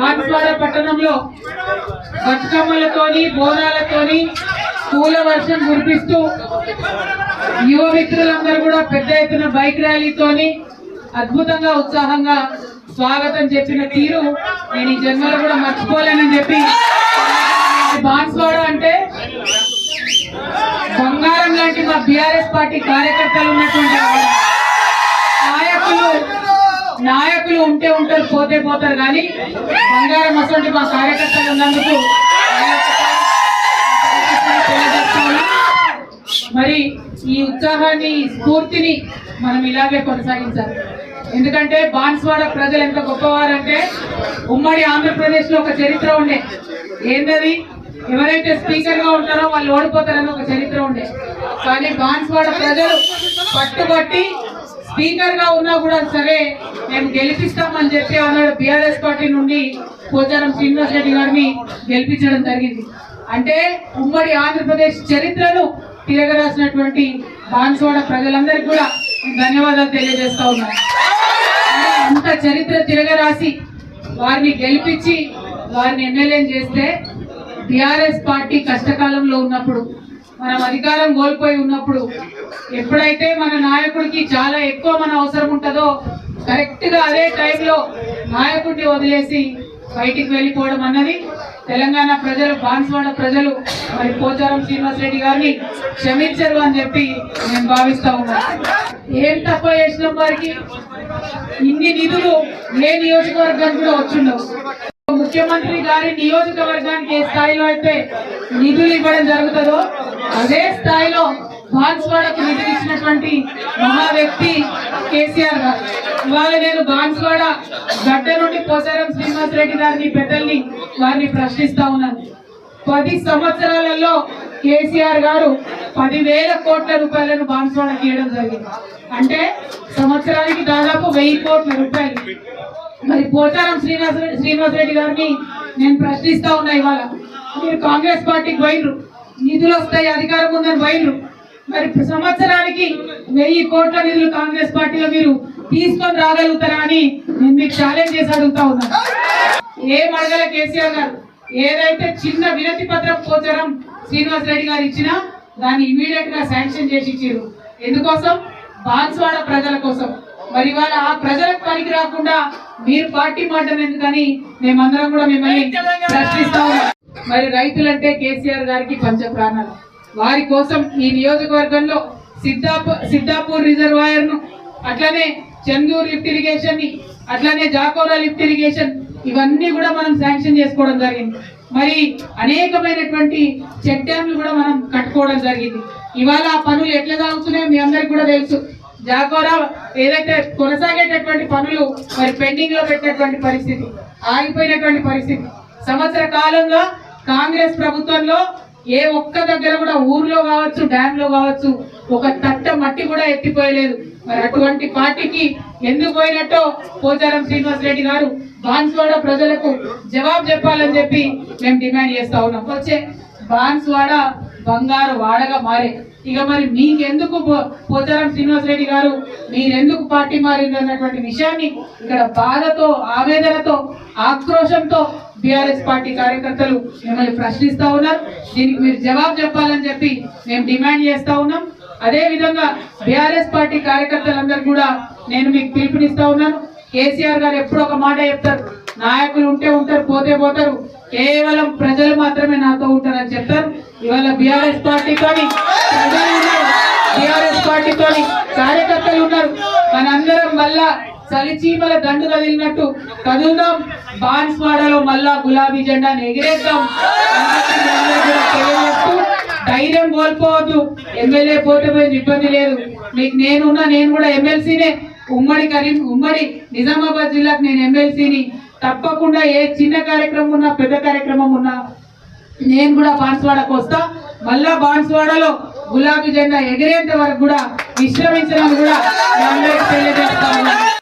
బాన్స్వాడ పట్టణంలో బతుకమ్మలతోని బోనాలతోని పూల వర్షం కురిపిస్తూ యువ మిత్రులందరూ కూడా పెద్ద ఎత్తున బైక్ ర్యాలీతోని అద్భుతంగా ఉత్సాహంగా స్వాగతం చెప్పిన తీరు నేను ఈ జన్మలో కూడా మర్చిపోలేనని చెప్పి బాన్స్వాడ అంటే బంగారం లాంటి మా బీఆర్ఎస్ పార్టీ కార్యకర్తలు ఉన్నటువంటి నాయకులు నాయకులు ఉంటే ఉంటారు పోతే పోతారు కానీ బంగారం అసలు మా కార్యకర్తలు ఉన్నందుకు మరి ఈ ఉత్సాహాన్ని స్ఫూర్తిని మనం ఇలాగే కొనసాగించాలి. ఎందుకంటే బాన్స్వాడ ప్రజలు ఎంత గొప్పవారంటే ఉమ్మడి ఆంధ్రప్రదేశ్లో ఒక చరిత్ర ఉండే. ఏంటది ఎవరైతే స్పీకర్గా ఉంటారో వాళ్ళు ఓడిపోతారని ఒక చరిత్ర ఉండే. కానీ బాన్స్వాడ ప్రజలు పట్టుబట్టి స్పీకర్గా ఉన్నా కూడా సరే మేము గెలిపిస్తామని చెప్పి అన్నాడు బీఆర్ఎస్ పార్టీ నుండి పోచారం శ్రీనివాస్ రెడ్డి గారిని గెలిపించడం జరిగింది. అంటే ఉమ్మడి ఆంధ్రప్రదేశ్ చరిత్రను తిరగరాసినటువంటి బాన్సువాడ ప్రజలందరికీ కూడా ధన్యవాదాలు తెలియజేస్తా ఉన్నాను అంత చరిత్ర తిరగరాసి వారిని గెలిపించి వారిని ఎమ్మెల్యేని చేస్తే టిఆర్ఎస్ పార్టీ కష్టకాలంలో ఉన్నప్పుడు మనం అధికారం కోల్పోయి ఉన్నప్పుడు ఎప్పుడైతే మన నాయకుడికి చాలా ఎక్కువ మన అవసరం ఉంటుందో కరెక్ట్గా అదే టైంలో నాయకుడిని వదిలేసి బయటికి వెళ్ళిపోవడం అన్నది తెలంగాణ ప్రజలు బాన్స్వాడ ప్రజలు మరి పోచారం శ్రీనివాస్ రెడ్డి గారిని క్షమించరు అని చెప్పి నేను భావిస్తా ఉన్నాను ఏం తప్ప చేసిన వారికి? ఇన్ని నిధులు ఏ నియోజకవర్గానికి కూడా వచ్చిండవు. ముఖ్యమంత్రి గారి నియోజకవర్గానికి ఏ స్థాయిలో అయితే నిధులు ఇవ్వడం జరుగుతుందో అదే స్థాయిలో బాన్స్వాడకు నిధులు ఇచ్చినటువంటి మహా వ్యక్తి కేసీఆర్ గారు. ఇవాళ నేను బాన్స్వాడ గడ్డ నుండి పోసారం శ్రీనివాస్ రెడ్డి గారిని పెద్దల్ని వారిని ప్రశ్నిస్తా ఉన్నాను. పది సంవత్సరాలలో కేసీఆర్ గారు పదివేల కోట్ల రూపాయలను బాన్స్వాడకి ఇవ్వడం జరిగింది. అంటే సంవత్సరానికి దాదాపు వెయ్యి కోట్ల రూపాయలు. మరి పోచారం శ్రీనివాస శ్రీనివాస్ రెడ్డి గారిని నేను ప్రశ్నిస్తా ఉన్నా ఇవాళ. మీరు కాంగ్రెస్ పార్టీకి పోయినరు నిధులు వస్తాయి అధికారం ఉందని పోయినరు మరి సంవత్సరానికి వెయ్యి కోట్ల నిధులు కాంగ్రెస్ పార్టీలో మీరు తీసుకొని రాగలుగుతారా అని నేను మీకు ఛాలెంజ్ చేసి అడుగుతా ఉన్నాను ఏం అడగల కేసీఆర్ గారు ఏదైతే చిన్న వినతి పత్రం పోచారం శ్రీనివాస్ రెడ్డి గారు ఇచ్చినా దాన్ని ఇమీడియట్గా శాంక్షన్ చేసి ఇచ్చారు ఎందుకోసం? బాన్స్వాడ ప్రజల కోసం. మరి ఇవాళ ఆ ప్రజలకు పనికి రాకుండా మీరు పార్టీ మాటలు ఎందుకని మేమందరం కూడా మిమ్మల్ని ప్రశ్నిస్తా ఉన్నాం. మరి రైతులంటే కేసీఆర్ గారికి పంచ ప్రాణాలు. వారి కోసం ఈ నియోజకవర్గంలో సిద్ధాపూర్ సిద్ధాపూర్ రిజర్వాయర్ను అట్లనే చందూర్ లిఫ్ట్ ఇరిగేషన్ని అట్లనే జాకోరా లిఫ్ట్ ఇరిగేషన్ ఇవన్నీ కూడా మనం శాంక్షన్ చేసుకోవడం జరిగింది. మరి అనేకమైనటువంటి చెక్ డ్యామ్లు కూడా మనం కట్టుకోవడం జరిగింది. ఇవాళ ఆ పనులు ఎట్లా సాగుతున్నాయో మీ అందరికి కూడా తెలుసు. జాకోరా ఏదైతే కొనసాగేటటువంటి పనులు మరి పెండింగ్లో పెట్టినటువంటి పరిస్థితి ఆగిపోయినటువంటి పరిస్థితి. సంవత్సర కాలంగా కాంగ్రెస్ ప్రభుత్వంలో ఏ ఒక్క దగ్గర కూడా ఊర్లో కావచ్చు డ్యామ్లో కావచ్చు ఒక తట్ట మట్టి కూడా ఎత్తిపోయలేదు. మరి అటువంటి పార్టీకి ఎందుకు పోయినట్టో పోచారం శ్రీనివాస్ రెడ్డి గారు బాన్స్వాడ ప్రజలకు జవాబు చెప్పాలని చెప్పి మేము డిమాండ్ చేస్తా ఉన్నాం. వచ్చే బాన్స్వాడ బంగారు వాడగా మారే ఇక మరి మీకెందుకు పో- పోచారం శ్రీనివాస్ రెడ్డి గారు? మీరెందుకు పార్టీ మారింది అన్నటువంటి విషయాన్ని ఇక్కడ బాధతో ఆవేదనతో ఆక్రోషంతో బీఆర్ఎస్ పార్టీ కార్యకర్తలు మిమ్మల్ని ప్రశ్నిస్తా ఉన్నారు. దీనికి మీరు జవాబు చెప్పాలని చెప్పి మేము డిమాండ్ చేస్తా ఉన్నాం. అదే విధంగా బీఆర్ఎస్ పార్టీ కార్యకర్తలందరూ కూడా నేను మీకు పిలుపునిస్తా ఉన్నాను. కేసీఆర్ గారు ఎప్పుడు ఒక మాట చెప్తారు నాయకులు ఉంటే ఉంటారు పోతే పోతారు. కేవలం ప్రజలు మాత్రమే నాతో ఉంటారని చెప్తారు. ఇవాళ బీఆర్ఎస్ పార్టీ కానీ బీఆర్ఎస్ పార్టీతోని కార్యకర్తలు ఉన్నారు. మనందరం మళ్ళా చలిచీమల దండు కదిలినట్టు కదులుదాం. బాన్స్వాడలో మళ్ళా గులాబీ జెండాను ఎగిరేద్దాం. ధైర్యం కోల్పోవద్దు. ఎమ్మెల్యే పోటీ పోయింది ఇబ్బంది లేదు. మీకు నేనున్నా నేను కూడా ఎమ్మెల్సీనే. ఉమ్మడి కరీం ఉమ్మడి నిజామాబాద్ జిల్లాకు నేను ఎమ్మెల్సీని. తప్పకుండా ఏ చిన్న కార్యక్రమం ఉన్నా పెద్ద కార్యక్రమం ఉన్నా నేను కూడా బాన్స్వాడకు వస్తా. మళ్ళా బాన్స్వాడలో గులాబీ జెండా ఎగిరేంత వరకు కూడా విశ్రమించడానికి కూడా తెలియజేస్తా